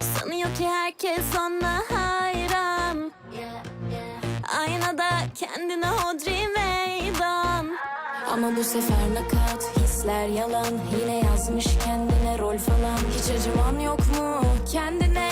Sanıyor ki herkes ona hayran. Aynada kendine hodri meydan. Ama bu sefer nakat hisler yalan. Yine yazmış kendine rol falan. Hiç acıman yok mu? Kendine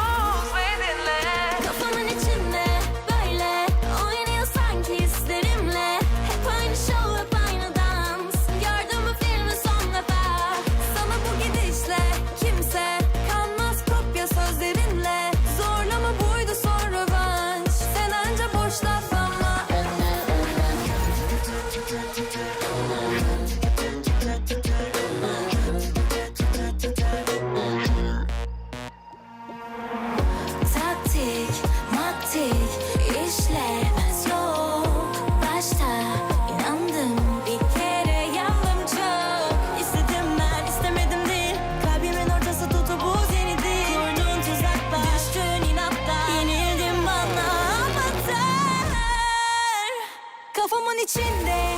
içinde